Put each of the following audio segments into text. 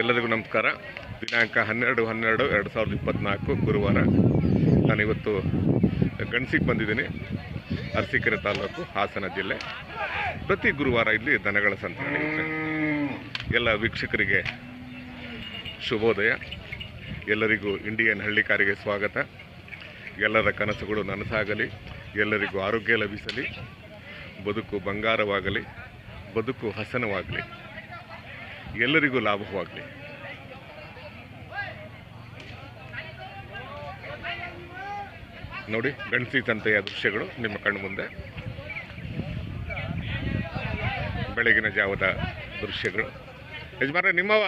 ಎಲ್ಲರಿಗೂ ನಮಸ್ಕಾರ. ದಿನಾಂಕ ಹನ್ನೆರಡು ಹನ್ನೆರಡು ಎರಡು ಸಾವಿರದ ಇಪ್ಪತ್ತ್ನಾಲ್ಕು ಗುರುವಾರ. ನಾನಿವತ್ತು ಗಣಸಿಗೆ ಬಂದಿದ್ದೀನಿ, ಅರಸೀಕೆರೆ ತಾಲೂಕು ಹಾಸನ ಜಿಲ್ಲೆ. ಪ್ರತಿ ಗುರುವಾರ ಇಲ್ಲಿ ದನಗಳ ಸಂತೆ ನಡೆಯುತ್ತೆ ಎಲ್ಲ ವೀಕ್ಷಕರಿಗೆ ಶುಭೋದಯ. ಎಲ್ಲರಿಗೂ ಇಂಡಿಯನ್ ಹಳ್ಳಿಕಾರಿಗೆ ಸ್ವಾಗತ. ಎಲ್ಲರ ಕನಸುಗಳು ನನಸಾಗಲಿ, ಎಲ್ಲರಿಗೂ ಆರೋಗ್ಯ ಲಭಿಸಲಿ, ಬದುಕು ಬಂಗಾರವಾಗಲಿ, ಬದುಕು ಹಸನವಾಗಲಿ. ಎಲ್ಲರಿಗೂ ಲಾಭವಾಗಲಿ. ನೋಡಿ ಗಣಸಿ ತಂತೆಯ ದೃಶ್ಯಗಳು ನಿಮ್ಮ ಕಣ್ಣು ಮುಂದೆ. ಬೆಳಗಿನ ಜಾವದ ದೃಶ್ಯಗಳು. ಯಜಮಾನ ನಿಮ್ಮವ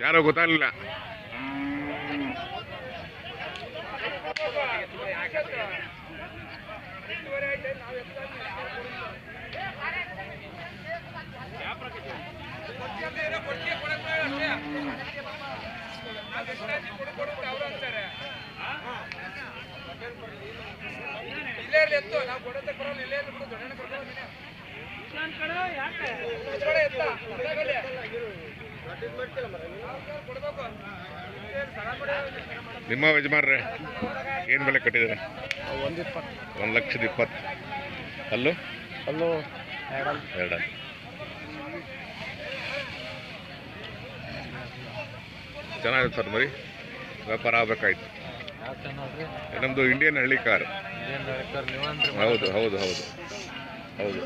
ಯಾರೋ ಗೊತ್ತಾಗಲಿಲ್ಲ. ಇಲ್ಲೇ ಇರ್ಲಿ ಎತ್ತು ನಾವು ಬರೋಲ್ಲ ಇರ್ಲಿ ಬಿಡು. ನಿಮ್ಮ ಯಜಮಾನ್ರೆ ಏನು ಬೆಲೆ ಕಟ್ಟಿದ್ದಾರೆ? ಒಂದು ಇಪ್ಪತ್ತು. ಒಂದು ಲಕ್ಷದ ಇಪ್ಪತ್ತು. ಅಲ್ಲೂ? ಅಲ್ಲೂ ಎರಡಲ್ಲ. ಚೆನ್ನಾಗಿದೆ ಸರ್ ಮರಿ. ವ್ಯಾಪಾರ ಆಗಬೇಕಾಯ್ತು. ನಮ್ಮದು ಇಂಡಿಯನ್ ಹಳ್ಳಿ ಕಾರ್ ಹೌದು ಹೌದು ಹೌದು. ಹೌದು.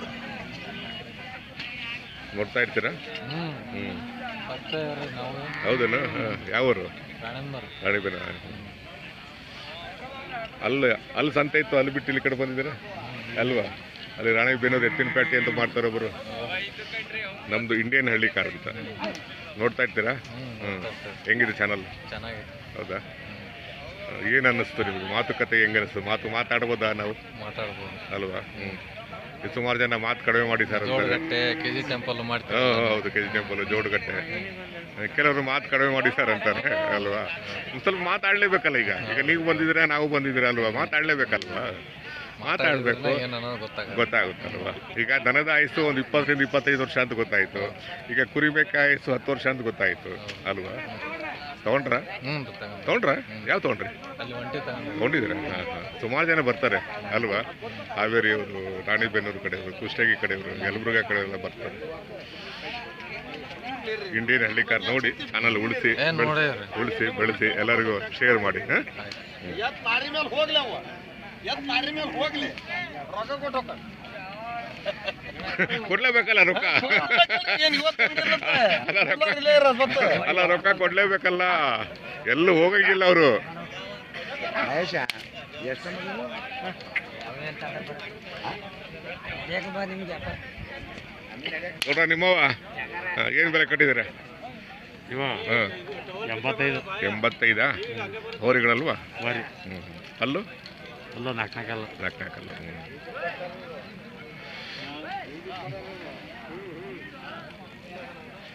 ನೋಡ್ತಾ ಇರ್ತೀರಾ? ಹ್ಞೂ ಹೌದೇನು? ಹಾಂ ಅಲ್ಲಿ ಅಲ್ಲಿ ಸಂತೆ ಇತ್ತು, ಅಲ್ಲಿ ಬಿಟ್ಟು ಇಲ್ಲಿ ಕಡೆ ಬಂದಿದ್ದೀರಾ? ಅಲ್ವಾ? ಅಲ್ಲಿ ರಾಣಿಬೇನೂರು ಎತ್ತಿನ ಪ್ಯಾಟಿ ಅಂತ ಮಾಡ್ತಾರೆ ಒಬ್ಬರು ನಮ್ಮದು ಇಂಡಿಯನ್ ಹಳ್ಳಿ ಕಾರ್ ಅಂತ. ನೋಡ್ತಾ ಇರ್ತೀರಾ? ಹ್ಞೂ ಹೆಂಗಿದೆ ಚಾನಲ್ ಚೆನ್ನಾಗಿದೆ ಹೌದಾ? ಏನು ಅನ್ನಿಸ್ತು ನಿಮಗೆ? ಮಾತುಕತೆ ಹೆಂಗೆ ಅನ್ನಿಸ್ತು? ಮಾತು ಮಾತಾಡ್ಬೋದಾ ನಾವು? ಮಾತಾಡ್ಬೋದು. ಅಲ್ವಾ? ಹ್ಞೂ ಸುಮಾರು ಜನ ಮಾತು ಕಡಿಮೆ ಮಾಡಿ ಸರ್ ಕೆ ಜಿ ಟೆಂಪಲ್ ಹೌದು ಕೆ ಜಿ ಟೆಂಪಲ್ ಜೋಡುಗಟ್ಟೆ. ಕೆಲವರು ಮಾತು ಕಡಿಮೆ ಮಾಡಿ ಸರ್ ಅಂತಾರೆ. ಅಲ್ವಾ? ಸ್ವಲ್ಪ ಮಾತಾಡಲೇಬೇಕಲ್ಲ ಈಗ? ಈಗ ನೀವು ಬಂದಿದ್ದೀರಾ ನಾವು ಬಂದಿದ್ದೀರಾ ಅಲ್ವಾ? ಮಾತಾಡಲೇಬೇಕಲ್ವಾ? ಮಾತಾಡಬೇಕು. ಗೊತ್ತಾಗುತ್ತಲ್ವಾ? ಈಗ ದನದ ಆಯಸ್ಸು ಒಂದು ಇಪ್ಪತ್ತರಿಂದ ಇಪ್ಪತ್ತೈದು ವರ್ಷ ಅಂತ ಗೊತ್ತಾಯಿತು. ಈಗ ಕುರಿಬೇಕ ಆಯಸ್ಸು ಹತ್ತು ವರ್ಷ ಅಂತ ಗೊತ್ತಾಯಿತು. ಅಲ್ವಾ? ತಗೊಂಡ್ರಾ? ತಗೊಂಡ್ರಾ? ಯಾವ ತೊಗೊಂಡ್ರಿ? ತೊಗೊಂಡಿದ್ದೀರಾ? ಹಾಂ ಹಾಂ. ಸುಮಾರು ಜನ ಬರ್ತಾರೆ. ಅಲ್ವಾ? ಹಾವೇರಿಯವರು ರಾಣಿಬೆನ್ನೂರು ಕಡೆಯವರು ಕುಷ್ಟಗಿ ಕಡೆಯವರು ಯಲಬುರ್ಗ ಕಡೆಯೆಲ್ಲ ಬರ್ತಾರೆ. ಇಂಡಿಯನ್ ಹಳ್ಳಿ ಕಾರ್ ನೋಡಿ ಚಾನಲ್ ಉಳಿಸಿ ಉಳಿಸಿ ಬೆಳೆಸಿ ಎಲ್ಲರಿಗೂ ಶೇರ್ ಮಾಡಿ ಹಾಂ? ಎತ್ ಮಾರಿ ಮೇಲೆ ಹೋಗ್ಲಿ. ರೊಕ್ಕ ಕೊಟ್ಟು. ಕೊಡ್ಲೇಬೇಕಲ್ಲ ರೊಕ್ಕ? ಏನ್ ಇವತ್ತು ಬಂದಿರುತ್ತೆ? ಅಲ್ಲ ರೊಕ್ಕ ಕೊಡ್ಲೇಬೇಕಲ್ಲ ಎಲ್ಲೂ ಹೋಗಂಗಿಲ್ಲ ಅವರು. ನೋಡ್ರ ನಿಮ್ಮವ ಏನು ಬೆಲೆ ಕಟ್ಟಿದ್ದಾರೆ? ಇವ ಹಾಂ. ಎಂಬತ್ತೈದು. ಎಂಬತ್ತೈದಾ? ಹೋರಿಗಳಲ್ವಾ? ಅಲ್ಲೂ ಅಲ್ಲ ನಾಲ್ಕು ನಾಲ್ಕಲ್ಲ ನಾಲ್ಕು ನಾಲ್ಕಲ್ಲ ಹ್ಞೂ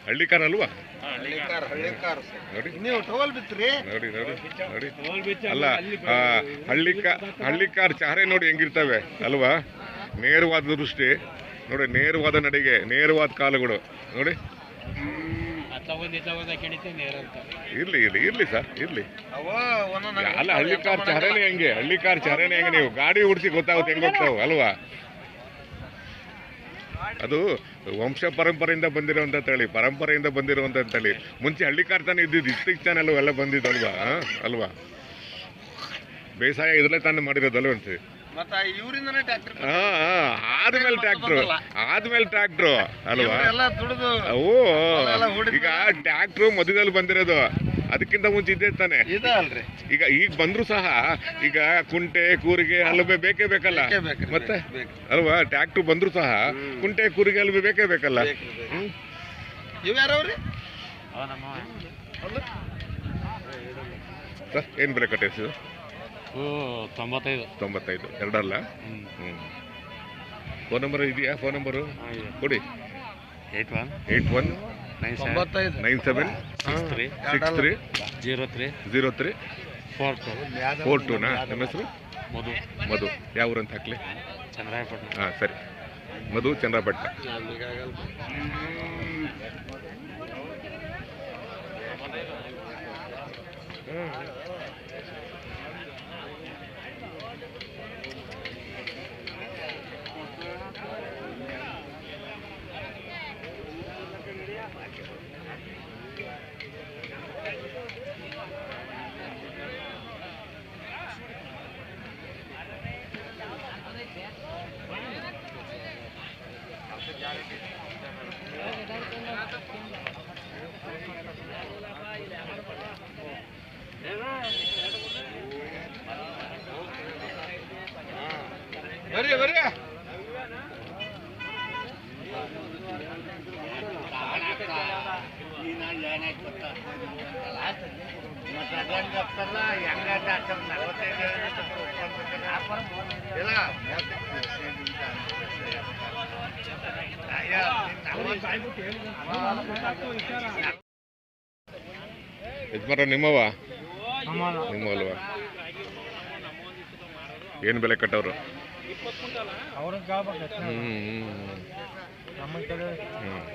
ಹಳ್ಳಿ ಕಾರ್. ಅಲ್ವಾ ಹಳ್ಳಿಕಾರ, ಹಳ್ಳಿಕಾರ. ನೀವು ಬಿತ್ರಿ. ನೋಡಿ ನೋಡಿ ನೋಡಿ. ಅಲ್ಲ ಚಾರೆ ನೋಡಿ ಹೆಂಗಿರ್ತವೆ ಅಲ್ವಾ? ನೇರವಾದ ದೃಷ್ಟಿ. ನೋಡಿ ನೇರವಾದ ನಡಿಗೆ ನೇರವಾದ ಕಾಲುಗಳು. ನೋಡಿ. ಇರ್ಲಿ ಇರ್ಲಿ ಇರ್ಲಿ ಸರ್ ಇರ್ಲಿ. ಅಲ್ಲ ಹಳ್ಳಿ ಕಾರ್ ಚಾರೇನೆ ಹೆಂಗೆ? ಹಳ್ಳಿ ಕಾರ್ ಚಾರೇನೆ ಹೆಂಗೆ? ನೀವು ಗಾಡಿ ಉಡ್ಸಿ ಗೊತ್ತಾಗುತ್ತೆ ಹೆಂಗ್ ಹೋಗ್ತಾವ ಅಲ್ವಾ? ಅದು ವಂಶ ಪರಂಪರೆಯಿಂದ ಬಂದಿರುವಂತ ತಳಿ ಪರಂಪರೆಯಿಂದ ಬಂದಿರುವಂತ ತಳಿ. ಮುಂಚೆ ಹಳ್ಳಿ ಕಾರ್ ತಾನೇ ಇದ್ದಿದ್ದು ತಾನೆ ಅಲ್ವ ಎಲ್ಲ ಬಂದಿದ್ದಲ್ವಾ? ಅಲ್ವಾ? ಬೇಸಾಯ ಇದ್ರಲ್ಲೇ ತಾನೇ ಮಾಡಿರೋದಲ್ವ ಇವರಿಂದನೇ ಟ್ಯಾಕ್ಟರ್ ಆದ್ಮೇಲೆ ಟ್ರ್ಯಾಕ್ಟ್ರು ಆದ್ಮೇಲೆ ಟ್ರ್ಯಾಕ್ಟ್ರು ಅಲ್ವಾ? ಓ ಈಗ ಟ್ರ್ಯಾಕ್ಟ್ರು ಮಧ್ಯದಲ್ಲಿ ಬಂದಿರೋದು. ಅದಕ್ಕಿಂತ ಮುಂಚೆ ಇದ್ದೇ ತಾನೆ. ಇದ ಅಲ್ರಿ. ಈಗ ಈಗ ಬಂದ್ರು ಸಹ ಈಗ ಕುಂಟೆ ಕೂರಿಗೆ ಹಲಬೆ ಬೇಕೇ ಬೇಕಲ್ಲ? ಮತ್ತೆ. ಅಲ್ವಾ? ಟ್ರ್ಯಾಕ್ಟ್ರು ಬಂದ್ರು ಸಹ ಕುಂಟೆ ಕೂರಿಗೆ ಹಲಬೆ ಬೇಕೇ ಬೇಕಲ್ಲ? ಏನ್ ಬೆಲೆ ಕಟ್ಟಿಸಿದ್ರು ತೊಂಬತ್ತೈದು. ತೊಂಬತ್ತೈದು. ಎರಡಲ್ಲ? ಹ್ಞೂ ಹ್ಞೂ ಫೋನ್ ನಂಬರ್ ಇದೆಯಾ? ಫೋನ್ ನಂಬರು ಕೊಡಿ. Eight one eight one nine seven ತೊಂಬತ್ತೈದು. Nine seven six three six three zero three zero three four two four ಟೂನಾ ನಿಮ್ಮ ಹೆಸರು? ಮಧು. ಮಧು. ಯಾವ ಊರಂತ ಹಾಕ್ಲಿ? ಚಂದ್ರಾಯಪಟ್ಟಣ. ಹಾಂ ಸರಿ. ಮಧು ಚಂದ್ರಪಟ್ಟ. ಬರ್ರಿ ಯಜಮಾನ ನಿಮ್ಮವ ನಿಮ್ಮ ಅಲ್ವಾ ಏನು ಬೆಲೆ ಕಟ್ಟವ್ರು?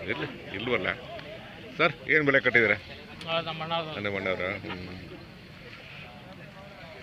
ಇರಲಿ ಇಲ್ವಲ್ಲ? ಸರ್ ಏನು ಬೆಲೆ ಕಟ್ಟಿದ್ದೀರಾ? ನಮ್ಮ ಅಣ್ಣವ್ರ ಹ್ಞೂ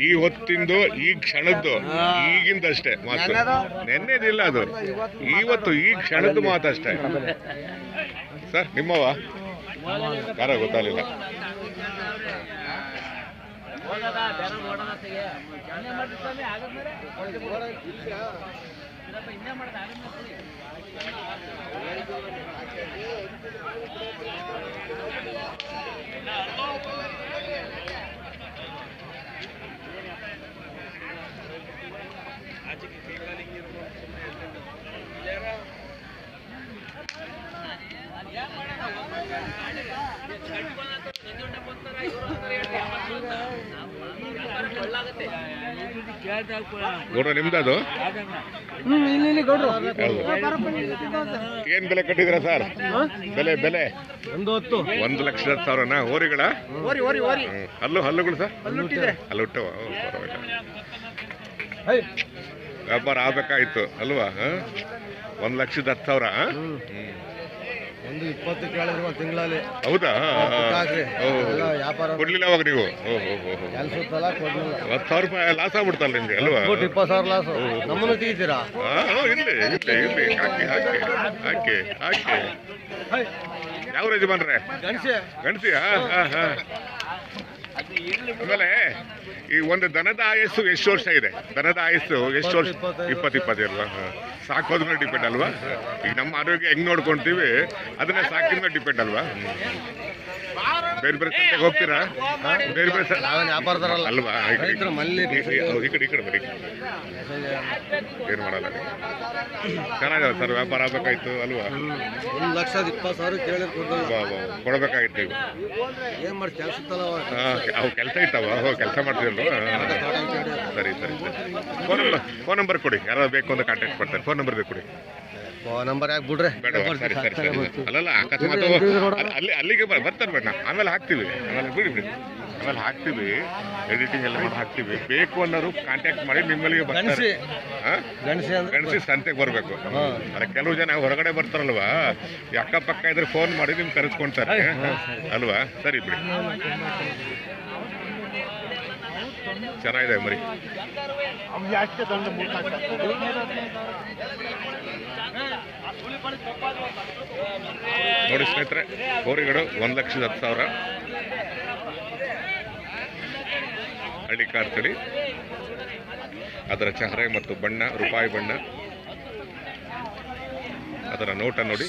ಈ ಹೊತ್ತಿಂದು ಈ ಕ್ಷಣದ್ದು ಈಗಿಂದಷ್ಟೇ ಮಾತು. ನೆನ್ನೆದಿಲ್ಲ ಅದು. ಇವತ್ತು ಈ ಕ್ಷಣದ್ದು ಮಾತಷ್ಟೇ ಸರ್ ನಿಮ್ಮವ? ಯಾರ ಗೊತ್ತಾಗಲಿಲ್ಲ. ಅಲ್ಲ ಬನ್ನಿ ಮಾಡ್ತಾರೆ ಗೌಡ್ರ ನಿಮ್ದದು ಏನ್ ಬೆಲೆ ಕಟ್ಟಿದಿರ ಸರ್? ಬೆಲೆ ಬೆಲೆ? ಒಂದು ಹೊತ್ತು ಒಂದು ಲಕ್ಷದ ಹತ್ತು ಸಾವಿರನಾ ಓರಿಗಳ. ಹಲ್ಲು ಹಲ್ಲುಗಳು ಸರ್? ಪರವಾಗಿಲ್ಲ. ವ್ಯಾಪಾರ ಆಗ್ಬೇಕಾಯ್ತು ಅಲ್ವಾ? ಹ? ಒಂದ್ ಲಕ್ಷದ ಹತ್ತು ಸಾವಿರ. ಒಂದು ಇಪ್ಪತ್ತು ಕೇಳಿದ್ರು ಒಂದು ತಿಂಗಳಲ್ಲಿ. ಹೌದಾ? ಹಾಕ್ರಿ. ಎಲ್ಲ ವ್ಯಾಪಾರ ಕೊಡ್ಲಿಲ್ಲ ಅವಾಗ ನೀವು? ಹೋ ಹೋ ಕೊಡ್ಲಿಲ್ಲ. ಹತ್ತು ಸಾವಿರ ರೂಪಾಯಿ ಲಾಸ್ ಆಗ್ಬಿಡ್ತಲ್ಲ ನಿಮ್ಗೆ ಅಲ್ವಾ? ಒಟ್ಟು ಇಪ್ಪತ್ತು ಸಾವಿರ ಲಾಸ್. ನಮ್ಮನ್ನು ತೆಗಿತೀರಾ? ಇರ್ಲಿ ಇರ್ಲಿ ಇರ್ಲಿ. ಹಾಕಿ ಹಾಕಿ ಹಾಕಿ ಹಾಕಿ. ಯಾವ ಯಜಮಾನ್ರೆ? ಗಣಸಿ ಗಣಸಿ ಹಾ ಹಾ ಹಾ. ಆಮೇಲೆ ಈ ಒಂದು ದನದ ಆಯಸ್ಸು ಎಷ್ಟು ವರ್ಷ ಇದೆ? ದನದ ಆಯಸ್ಸು ಎಷ್ಟು ವರ್ಷ? ಇಪ್ಪತ್ತು, ಇಪ್ಪತ್ತಿರಲ್ಲ ಸಾಕೋದ್ರ ಮೇಲೆ ಡಿಪೆಂಡ್ ಅಲ್ವಾ? ಈಗ ನಮ್ಮ ಆರೋಗ್ಯ ಹೆಂಗ್ ನೋಡ್ಕೊಂತೀವಿ ಅದನ್ನ ಸಾಕಿದ ಮೇಲೆ ಡಿಪೆಂಡ್ ಅಲ್ವಾ? ಬೇರೆ ಬೇರೆ ಸಂತೆಗೆ ಹೋಗ್ತೀರಾ? ಬೇರೆ ಬೇರೆ ನಾವೇನು ವ್ಯಾಪಾರದಾರಲ್ಲ ಅಲ್ವಾ? ಈ ಕಡೆ- ರೈತರ ಮನೇಲಿ ಈ- ಈ- ಹೌದು, ಈ ಕಡೆ ಈ ಕಡೆ ಬರೀ ಏನು ಮಾಡಲ್ಲ ಚೆನ್ನಾಗಲ್ಲ ಸರ್ ವ್ಯಾಪಾರ ಆಗ್ಬೇಕಾಯ್ತು ಅಲ್ವಾ? ಒಂದು ಲಕ್ಷದ ಇಪ್ಪತ್ತು ಸಾವಿರ ಬಾ, ಬಾ, ಕೊಡ್ಬೇಕಾಗಿತ್ತು ಏನ್ ಮಾಡಿ ಕೆಲ್ಸತ್ತಲ್ಲ ಅವ ಹಾ, ಅವು ಕೆಲಸ ಇತ್ತವ ಹೋ ಕೆಲಸ ಮಾಡ್ತೀವಿ ಸರಿ ಸರಿ ಸರಿ. ಫೋನ್ ನಂಬರ್ ಫೋನ್ ನಂಬರ್ ಕೊಡಿ ಯಾರು ಬೇಕು ಅಂತ ಕಾಂಟ್ಯಾಕ್ಟ್ ಮಾಡ್ತಾರೆ. ಫೋನ್ ನಂಬರ್ ಬೇಕು ಕೊಡಿ. ನಂಬರ್ ಯಾಕೆ ಬಿಡ್ರೆ. ಸರಿ ಸರಿ ಸರಿ. ಅಲ್ಲಲ್ಲ ಅಕಸ್ಮಾತ್ ಅಲ್ಲಿ ಅಲ್ಲಿಗೆ ಬರ್- ಬರ್ತಾರೆ ಬೇಡ ಆಮೇಲೆ ಹಾಕ್ತೀವಿ. ಆಮೇಲೆ ಬಿಡಿ ಬಿಡಿ. ಆಮೇಲೆ ಹಾಕ್ತೀವಿ. ಎಡಿಟಿಂಗ್ ಎಲ್ಲ ಮಾಡಿ ಹಾಕ್ತೀವಿ. ಬೇಕು ಅನ್ನೋರು ಕಾಂಟ್ಯಾಕ್ಟ್ ಮಾಡಿ ನಿಮ್ಮಲ್ಲಿಗೆ ಬರ್ತಾರೆ. ಗಣಸಿ ಗಣಸಿ ಸಂತೆಗೆ ಬರಬೇಕು. ಅದೇ ಕೆಲವು ಜನ ಹೊರಗಡೆ ಬರ್ತಾರಲ್ವಾ? ಅಕ್ಕಪಕ್ಕ ಇದ್ರೆ ಫೋನ್ ಮಾಡಿ ನಿಮ್ಗೆ ಕರೆಸ್ಕೊಂತಾರೆ. ಅಲ್ವಾ? ಸರಿ ಬಿಡಿ. ಚೆನ್ನಾಗಿದೆ ಮರಿ. ನೋಡಿ ಸ್ನೇಹಿತರೆ ಕೋರಿಗಳು ಒಂದು ಲಕ್ಷದ ಹತ್ತು ಸಾವಿರ. ಹಳ್ಳಿ ಕಾರ್ ತಳಿ. ಅದರ ಚಹರೆ ಮತ್ತು ಬಣ್ಣ, ರೂಪಾಯಿ ಬಣ್ಣ. ಅದರ ನೋಟ ನೋಡಿ.